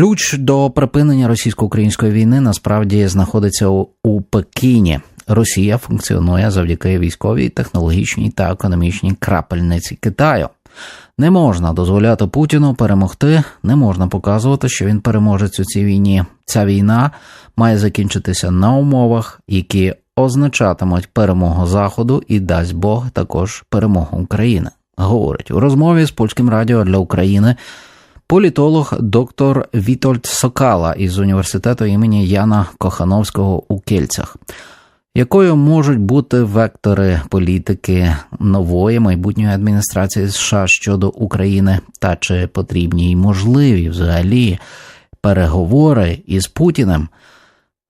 Ключ до припинення російсько-української війни насправді знаходиться у, Пекіні. Росія функціонує завдяки військовій, технологічній та економічній крапельниці Китаю. Не можна дозволяти Путіну перемогти, не можна показувати, що він переможець у цій війні. Ця війна має закінчитися на умовах, які означатимуть перемогу Заходу і дасть Бог також перемогу України. Говорить у розмові з польським радіо для України політолог доктор Вітольд Сокала із університету імені Яна Кохановського у Кельцях. Якою можуть бути вектори політики нової майбутньої адміністрації США щодо України, та чи потрібні й можливі взагалі переговори із Путіним?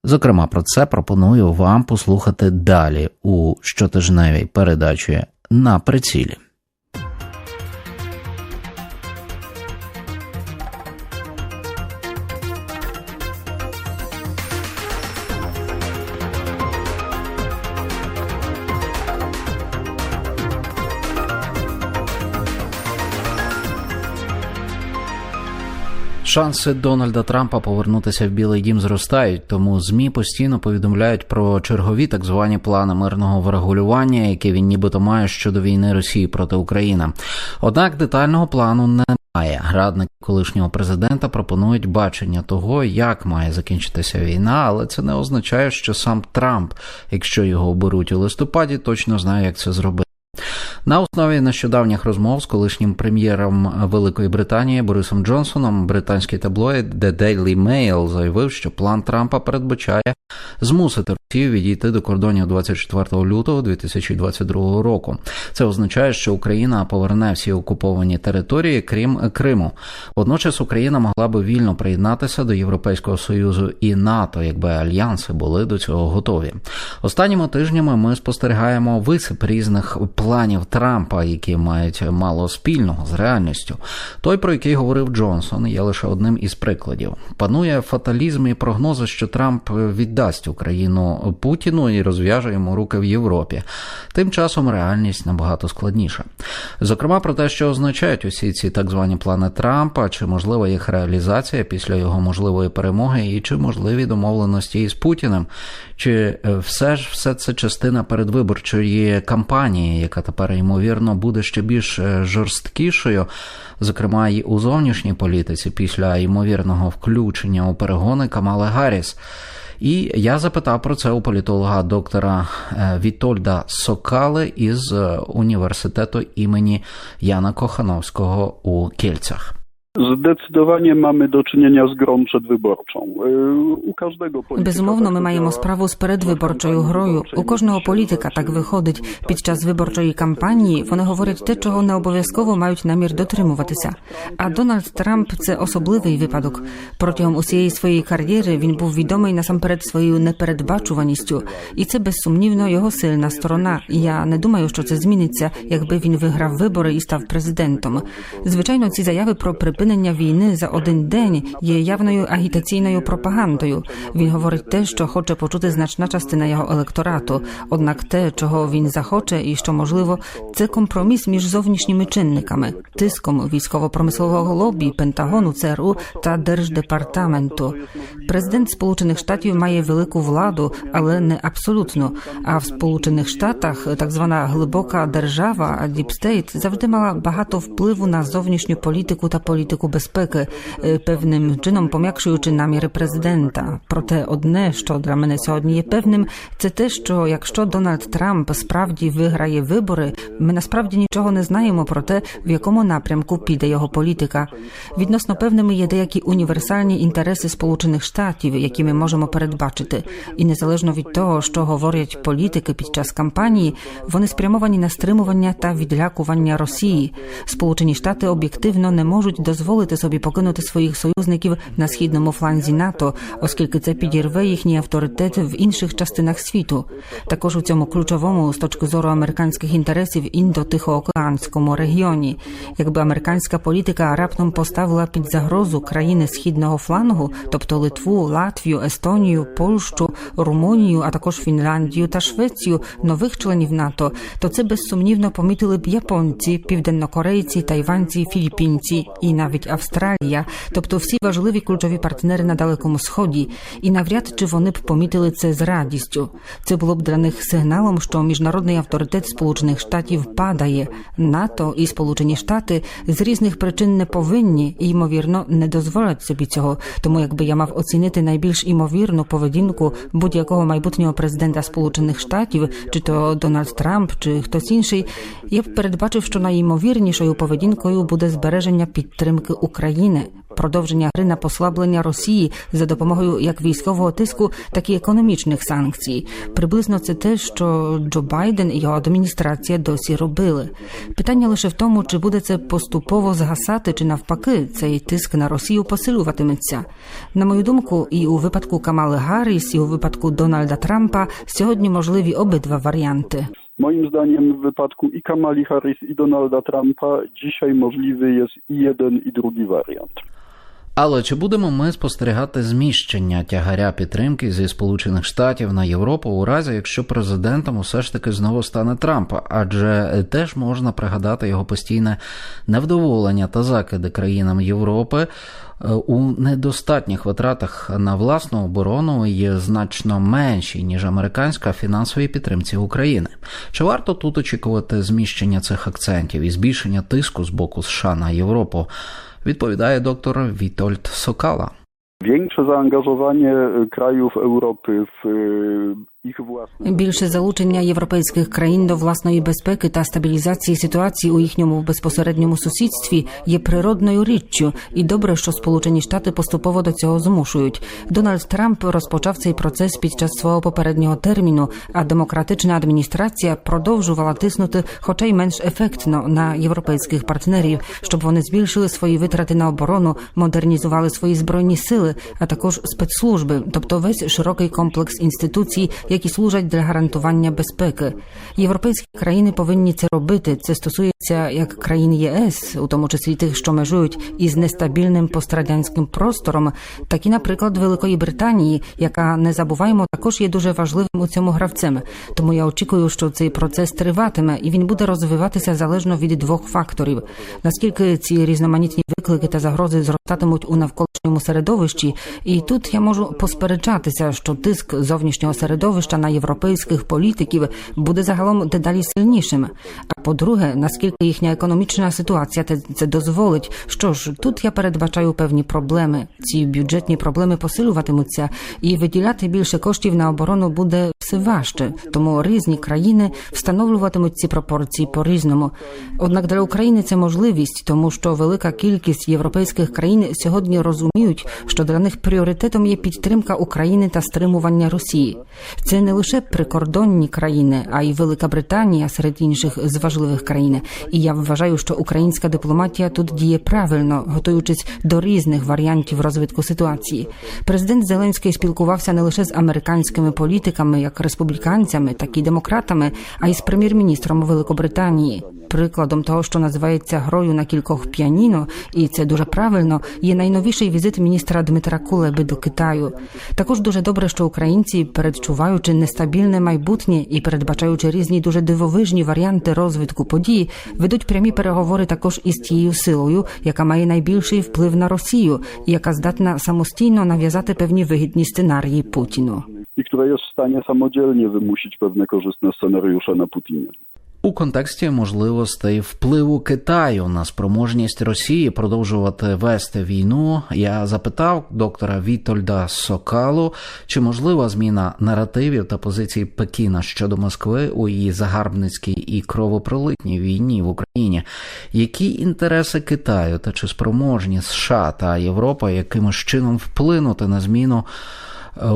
Зокрема, про це пропоную вам послухати далі у щотижневій передачі на прицілі. Шанси Дональда Трампа повернутися в Білий Дім зростають, тому змі постійно повідомляють про чергові так звані плани мирного врегулювання, які він нібито має щодо війни Росії проти України. Однак детального плану не немає. Радники колишнього президента пропонують бачення того, як має закінчитися війна, але це не означає, що сам Трамп, якщо його оберуть у листопаді, точно знає, як це зробити. На основі нещодавніх розмов з колишнім прем'єром Великої Британії Борисом Джонсоном британський таблоїд The Daily Mail заявив, що план Трампа передбачає змусити Росію відійти до кордонів 24 лютого 2022 року. Це означає, що Україна поверне всі окуповані території, крім Криму. Водночас Україна могла би вільно приєднатися до Європейського союзу і НАТО, якби альянси були до цього готові. Останніми тижнями ми спостерігаємо висип різних планів Трампа, які мають мало спільного з реальністю. Той, про який говорив Джонсон, є лише одним із прикладів. Панує фаталізм і прогнози, що Трамп віддасть Україну Путіну і розв'яже йому руки в Європі. Тим часом реальність набагато складніша. Зокрема, про те, що означають усі ці так звані плани Трампа, чи можлива їх реалізація після його можливої перемоги, і чи можливі домовленості із Путіним, чи все ж все це частина передвиборчої кампанії, яка тепер ймовірно буде ще більш жорсткішою, зокрема і у зовнішній політиці, після ймовірного включення у перегони Камали Гарріс. І я запитав про це у політолога доктора Вітольда Сокали із університету імені Яна Кохановського у Кільцях. Zdecydowanie mamy do czynienia z grą przedwyborczą. U każdego polityka tak маємо działa. справу з передвиборчою грою. У кожного політика так виходить. Під час виборчої кампанії вони говорять те, чого не обов'язково мають намір дотримуватися. А Дональд Трамп це особливий випадок. Протягом усієї своєї кар'єри він був відомий насамперед своєю непередбачуваністю, і це безсумнівно його сильна сторона. Я не думаю, що це зміниться, якби він виграв вибори і став президентом. Звичайно, ці заяви про припинення війни за один день є явною агітаційною пропагандою. Він говорить те, що хоче почути значна частина його електорату. Однак те, чого він захоче, і що можливо, це компроміс між зовнішніми чинниками, тиском військово-промислового лобі, Пентагону, ЦРУ та Держдепартаменту. Президент Сполучених Штатів має велику владу, але не абсолютно. А в Сполучених Штатах так звана глибока держава Діпстейт завжди мала багато впливу на зовнішню політику та політику безпеки, е, певним чином пом'якшуючи наміри президента. Проте одне, що для мене сьогодні є певним, це те, що якщо Дональд Трамп справді виграє вибори, ми насправді нічого не знаємо про те, в якому напрямку піде його політика. Відносно певними є деякі універсальні інтереси Сполучених Штатів, які ми можемо передбачити, і незалежно від того, що говорять політики під час кампанії, вони спрямовані на стримування та відлякування Росії. Сполучені Штати об'єктивно не можуть дозволити собі покинути своїх союзників на східному фланзі НАТО, оскільки це підірве їхній авторитет в інших частинах світу. Також у цьому ключовому з точки зору американських інтересів індо-тихоокеанському регіоні. Якби американська політика раптом поставила під загрозу країни східного флангу, тобто Литву, Латвію, Естонію, Польщу, Румунію, а також Фінляндію та Швецію, нових членів НАТО, то це безсумнівно помітили б японці, південнокорейці, тайванці, філіппінці і навіть навіть Австралія, тобто всі важливі ключові партнери на далекому сході, і навряд чи вони б помітили це з радістю. Це було б для них сигналом, що міжнародний авторитет Сполучених Штатів падає. НАТО і Сполучені Штати з різних причин не повинні і ймовірно не дозволять собі цього. Тому, якби я мав оцінити найбільш імовірну поведінку будь-якого майбутнього президента Сполучених Штатів, чи то Дональд Трамп, чи хтось інший, я б передбачив, що найімовірнішою поведінкою буде збереження підтримки України, продовження гри на послаблення Росії за допомогою як військового тиску, так і економічних санкцій. Приблизно це те, що Джо Байден і його адміністрація досі робили. Питання лише в тому, чи буде це поступово згасати, чи навпаки, цей тиск на Росію посилюватиметься. На мою думку, і у випадку Камали Гарріс, і у випадку Дональда Трампа сьогодні можливі обидва варіанти. Moim zdaniem w wypadku i Kamali Harris i Donalda Trumpa dzisiaj możliwy jest i jeden i drugi wariant. Але чи будемо ми спостерігати зміщення тягаря підтримки зі Сполучених Штатів на Європу у разі, якщо президентом усе ж таки знову стане Трампа? Адже теж можна пригадати його постійне невдоволення та закиди країнам Європи у недостатніх витратах на власну оборону є значно менші ніж американська фінансовій підтримці України. Чи варто тут очікувати зміщення цих акцентів і збільшення тиску з боку США на Європу? Відповідає доктор Вітольд Сокала. Większe zaangażowanie y, krajów Europy w własne. Більше залучення європейських країн до власної безпеки та стабілізації ситуації у їхньому безпосередньому сусідстві є природною річчю, і добре, що Сполучені Штати поступово до цього змушують. Дональд Трамп розпочав цей процес під час свого попереднього терміну, а демократична адміністрація продовжувала тиснути, хоча й менш ефектно, на європейських партнерів, щоб вони збільшили свої витрати на оборону, модернізували свої збройні сили, а також спецслужби, тобто весь широкий комплекс інституцій, які служать для гарантування безпеки. Європейські країни повинні це робити. Це стосується як країн ЄС, у тому числі тих, що межують із нестабільним пострадянським простором, так і, наприклад, Великої Британії, яка не забуваємо, також є дуже важливим у цьому гравцем. Тому я очікую, що цей процес триватиме і він буде розвиватися залежно від двох факторів: наскільки ці різноманітні виклики та загрози зростатимуть у навколишньому середовищі, і тут я можу посперечатися, що тиск зовнішнього середовища на європейських політиків буде загалом дедалі сильнішим. А по-друге, наскільки їхня економічна ситуація те- це дозволить. Що ж, тут я передбачаю певні проблеми. Ці бюджетні проблеми посилюватимуться, і виділяти більше коштів на оборону буде все важче. Тому різні країни встановлюватимуть ці пропорції по різному. Однак для України це можливість, тому що велика кількість європейських країн сьогодні розуміють, що для них пріоритетом є підтримка України та стримування Росії. Це не лише прикордонні країни, а й Велика Британія серед інших з важливих країн. І я вважаю, що українська дипломатія тут діє правильно, готуючись до різних варіантів розвитку ситуації. Президент Зеленський спілкувався не лише з американськими політиками, як республіканцями, так і демократами, а й з прем'єр-міністром Великобританії. Прикладом того, що називається грою на кількох піаніно, і це дуже правильно, є найновіший візит міністра Дмитра Кулеби до Китаю. Також дуже добре, що українці, передчуваючи нестабільне майбутнє і передбачаючи різні дуже дивовижні варіанти розвитку подій, ведуть прямі переговори також із тією силою, яка має найбільший вплив на Росію, і яка здатна самостійно нав'язати певні вигідні сценарії Путіну. I która jest w stanie samodzielnie wymusić pewne korzystne scenariusze na Putinie. У контексті можливостей впливу Китаю на спроможність Росії продовжувати вести війну, я запитав доктора Вітольда Сокалу, чи можлива зміна наративів та позицій Пекіна щодо Москви у її загарбницькій і кровопролитній війні в Україні, які інтереси Китаю та чи спроможні США та Європа якимось чином вплинути на зміну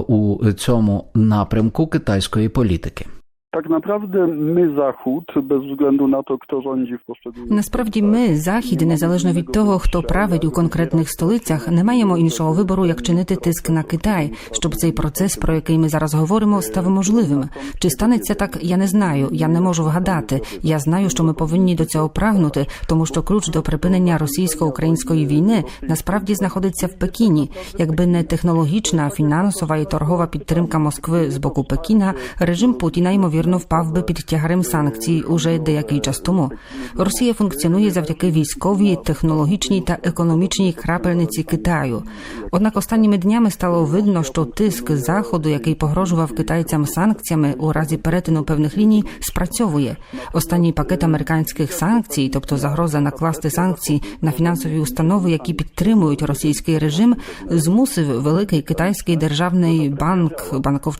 у цьому напрямку китайської політики? Tak naprawdę my, Zachód, bez względu na to, kto rządzi w poszczególnych Насправді, ми, захід, незалежно від того, хто править у конкретних столицях, не маємо іншого вибору, як чинити тиск на Китай, щоб цей процес, про який ми зараз говоримо, став можливим. Чи станеться так, я не знаю. Я не можу вгадати. Я знаю, що ми повинні до цього прагнути, тому що ключ до припинення російсько-української війни насправді знаходиться в Пекіні. Якби не технологічна, фінансова і торгова підтримка Москви з боку Пекіна, режим Путіна ймовірно ймовірно впав би під тягарем санкцій уже деякий час тому. Росія функціонує завдяки військовій, технологічній та економічній крапельниці Китаю. Однак останніми днями стало видно, що тиск заходу, який погрожував китайцям санкціями у разі перетину певних ліній, спрацьовує. Останній пакет американських санкцій, тобто загроза накласти санкції на фінансові установи, які підтримують російський режим, змусив великий китайський державний банк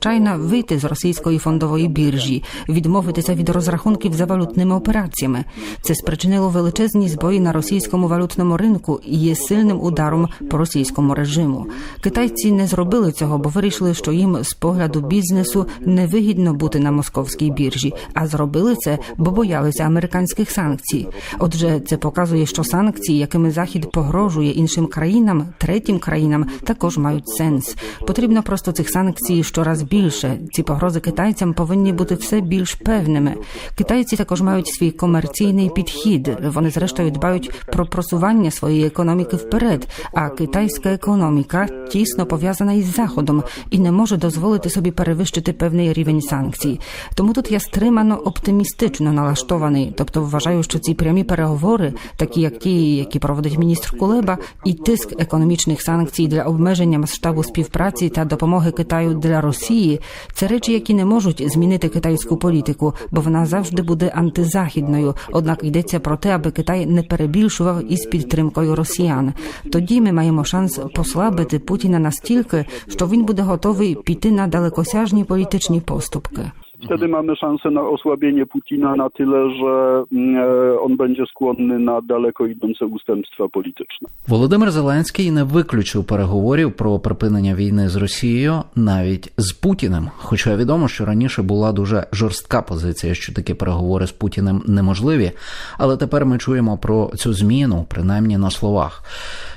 China вийти з російської фондової біржі, відмовитися від розрахунків за валютними операціями. Це спричинило величезні збої на російському валютному ринку і є сильним ударом по російському режиму. Китайці не зробили цього, бо вирішили, що їм з погляду бізнесу невигідно бути на московській біржі, а зробили це, бо боялися американських санкцій. Отже, це показує, що санкції, якими захід погрожує іншим країнам, третім країнам, також мають сенс. Потрібно просто цих санкцій щораз більше. Ці погрози китайцям повинні бути все більш певними. Китайці також мають свій комерційний підхід. Вони зрештою дбають про просування своєї економіки вперед. А китайська економіка тісно пов'язана із заходом і не може дозволити собі перевищити певний рівень санкцій. Тому тут я стримано оптимістично налаштований. Тобто вважаю, що ці прямі переговори, такі як ті, які проводить міністр Кулеба, і тиск економічних санкцій для обмеження масштабу співпраці та допомоги Китаю для Росії, це речі, які не можуть змінити китайську політику, бо вона завжди буде антизахідною. Однак йдеться про те, аби Китай не перебільшував із підтримкою росіян. Тоді ми маємо шанс послабити Путіна настільки, що він буде готовий піти на далекосяжні політичні поступки. Wtedy mamy szansę na osłabienie Putina na tyle, że mm, e, on będzie skłonny na daleko idące ustępstwa polityczne. Володимир Зеленський не виключив переговорів про припинення війни з Росією навіть з Путіним. Хоча відомо, що раніше була дуже жорстка позиція, що такі переговори з Путіним неможливі. Але тепер ми чуємо про цю зміну, принаймні на словах.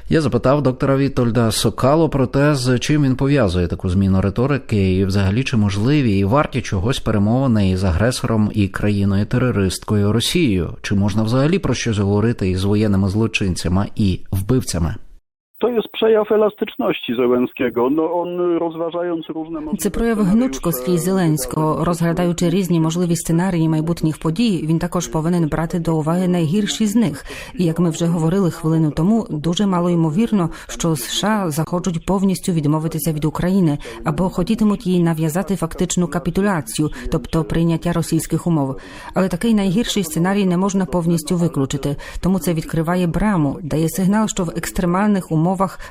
Я запитав доктора Вітольда Сокало про те, з чим він пов'язує таку зміну риторики, і взагалі чи можливі і варті чогось перемовини із агресором і країною терористкою Росією, чи можна взагалі про щось говорити із воєнними злочинцями і вбивцями? To jest przejaw elastyczności Zełenskiego. No on rozważając różne Це прояв гнучкості Зеленського, розглядаючи різні можливі сценарії майбутніх подій, він також повинен брати до уваги найгірші з них. І як ми вже говорили хвилину тому, дуже мало ймовірно, що США захочуть повністю відмовитися від України або хотітимуть їй нав'язати фактичну капітуляцію, тобто прийняття російських умов. Але такий найгірший сценарій не можна повністю виключити, тому це відкриває браму, дає сигнал, що в екстремальних умовах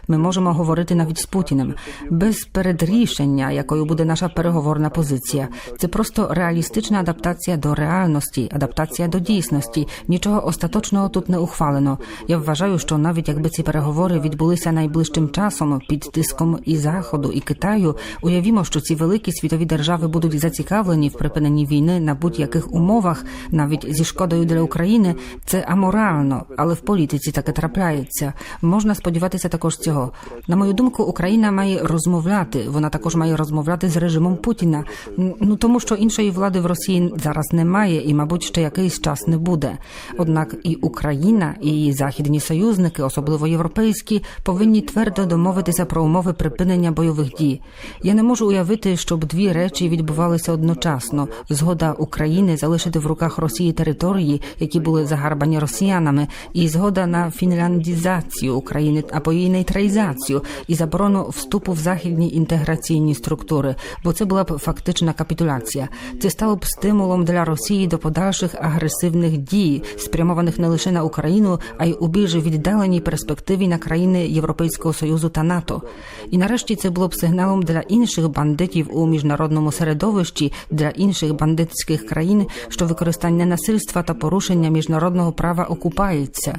ми можемо говорити навіть з Путіним без передрішення, якою буде наша переговорна позиція. Це просто реалістична адаптація до реальності, адаптація до дійсності. Нічого остаточного тут не ухвалено. Я вважаю, що навіть якби ці переговори відбулися найближчим часом під тиском і заходу, і Китаю, уявімо, що ці великі світові держави будуть зацікавлені в припиненні війни на будь-яких умовах, навіть зі шкодою для України. Це аморально, але в політиці таке трапляється. Можна сподіватися також цього. На мою думку, Україна має розмовляти. Вона також має розмовляти з режимом Путіна. Ну тому, що іншої влади в Росії зараз немає, і, мабуть, ще якийсь час не буде. Однак і Україна, і західні союзники, особливо європейські, повинні твердо домовитися про умови припинення бойових дій. Я не можу уявити, щоб дві речі відбувалися одночасно: згода України залишити в руках Росії території, які були загарбані росіянами, і згода на фінляндізацію України або її нейтралізацію і заборону вступу в західні інтеграційні структури, бо це була б фактична капітуляція. Це стало б стимулом для Росії до подальших агресивних дій, спрямованих не лише на Україну, а й у більш віддаленій перспективі на країни Європейського союзу та НАТО. І нарешті це було б сигналом для інших бандитів у міжнародному середовищі, для інших бандитських країн, що використання насильства та порушення міжнародного права окупається.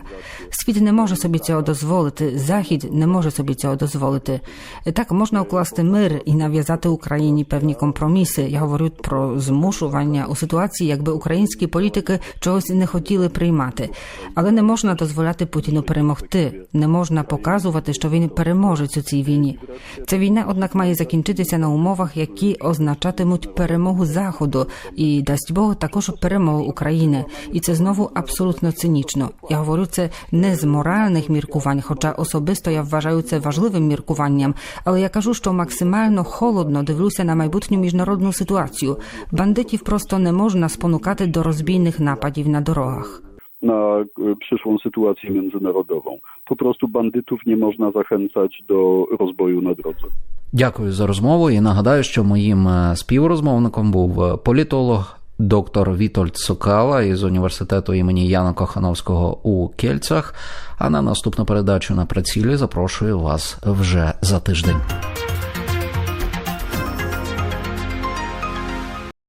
Світ не може собі цього дозволити. Захід не може собі цього дозволити. Так можна укласти мир і нав'язати Україні певні компроміси. Я говорю про змушування у ситуації, якби українські політики чогось не хотіли приймати. Але не можна дозволяти Путіну перемогти. Не можна показувати, що він переможець у цій війні. Ця війна, однак, має закінчитися на умовах, які означатимуть перемогу Заходу, і дасть Бог також перемогу України. І це знову абсолютно цинічно. Я говорю це не з моральних міркувань, хоча особисто. Особисто я вважаю це важливим міркуванням, але я кажу, що максимально холодно дивлюся на майбутню міжнародну ситуацію. Бандитів просто не можна спонукати до розбійних нападів на дорогах. na e, przyszłą sytuację międzynarodową. Po prostu bandytów nie można zachęcać do rozboju na drodze. Дякую за розмову і нагадаю, що моїм е, співрозмовником був е, політолог доктор Вітольд Сокала із університету імені Яна Кохановського у Кельцях. А на наступну передачу на прицілі запрошую вас вже за тиждень.